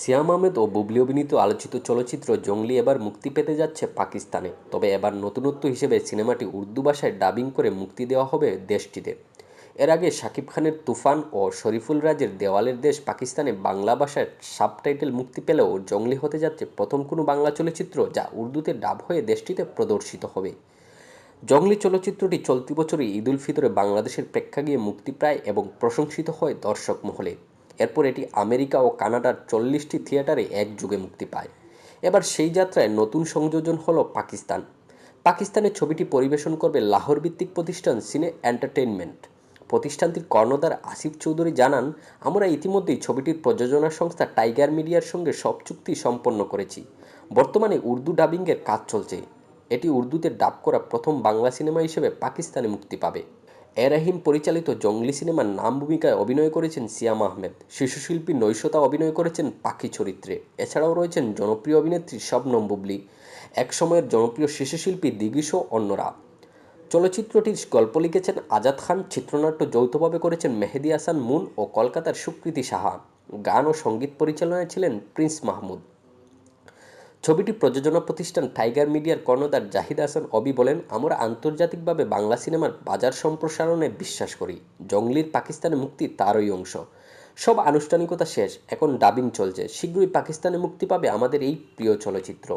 সিয়াম আহমেদ ও বুবলি অভিনীত আলোচিত চলচ্চিত্র জঙ্গলি এবার মুক্তি পেতে যাচ্ছে পাকিস্তানে। তবে এবার নতুনত্ব হিসেবে সিনেমাটি উর্দু ভাষায় ডাবিং করে মুক্তি দেওয়া হবে দেশটিতে। এর আগে শাকিব খানের তুফান ও শরীফুল রাজের দেওয়ালের দেশ পাকিস্তানে বাংলা ভাষায় সাবটাইটেল মুক্তি পেলেও জঙ্গলি হতে যাচ্ছে প্রথম কোনো বাংলা চলচ্চিত্র যা উর্দুতে ডাব হয়ে দেশটিতে প্রদর্শিত হবে। জঙ্গলি চলচ্চিত্রটি চলতি বছরই ঈদ উল ফিতরে বাংলাদেশের প্রেক্ষাগৃহে মুক্তি পায় এবং প্রশংসিত হয় দর্শক মহলে। এরপর এটি আমেরিকা ও কানাডার চল্লিশটি থিয়েটারে একযুগে মুক্তি পায়। এবার সেই যাত্রায় নতুন সংযোজন হলো পাকিস্তান। পাকিস্তানে ছবিটি পরিবেশন করবে লাহোর ভিত্তিক প্রতিষ্ঠান সিনে এন্টারটেইনমেন্ট। প্রতিষ্ঠানটির কর্ণধার আসিফ চৌধুরী জানান, আমরা ইতিমধ্যেই ছবিটির প্রযোজনা সংস্থা টাইগার মিডিয়ার সঙ্গে সব চুক্তি সম্পন্ন করেছি। বর্তমানে উর্দু ডাবিংয়ের কাজ চলছে। এটি উর্দুতে ডাব করা প্রথম বাংলা সিনেমা হিসেবে পাকিস্তানে মুক্তি পাবে। এ রাহিম পরিচালিত জঙ্গলি সিনেমার নাম ভূমিকায় অভিনয় করেছেন সিয়াম আহমেদ। শিশুশিল্পী নৈশতা অভিনয় করেছেন পাখি চরিত্রে। এছাড়াও রয়েছেন জনপ্রিয় অভিনেত্রী শবনম বুবলি, একসময়ের জনপ্রিয় শিশুশিল্পী দিগিশো অন্যরা চলচ্চিত্রটির গল্প লিখেছেন আজাদ খান, চিত্রনাট্য যৌথভাবে করেছেন মেহেদি হাসান, মুন ও কলকাতার সুকৃতি সাহা। গান ও সংগীত পরিচালনায় ছিলেন প্রিন্স মাহমুদ। ছবিটি প্রযোজনা প্রতিষ্ঠান টাইগার মিডিয়ার কর্ণধার জাহিদ হাসান অবি বলেন, আমরা আন্তর্জাতিকভাবে বাংলা সিনেমার বাজার সম্প্রসারণে বিশ্বাস করি। জঙ্গলির পাকিস্তানে মুক্তি তারই অংশ। সব আনুষ্ঠানিকতা শেষ, এখন ডাবিং চলছে। শীঘ্রই পাকিস্তানে মুক্তি পাবে আমাদের এই প্রিয় চলচ্চিত্র।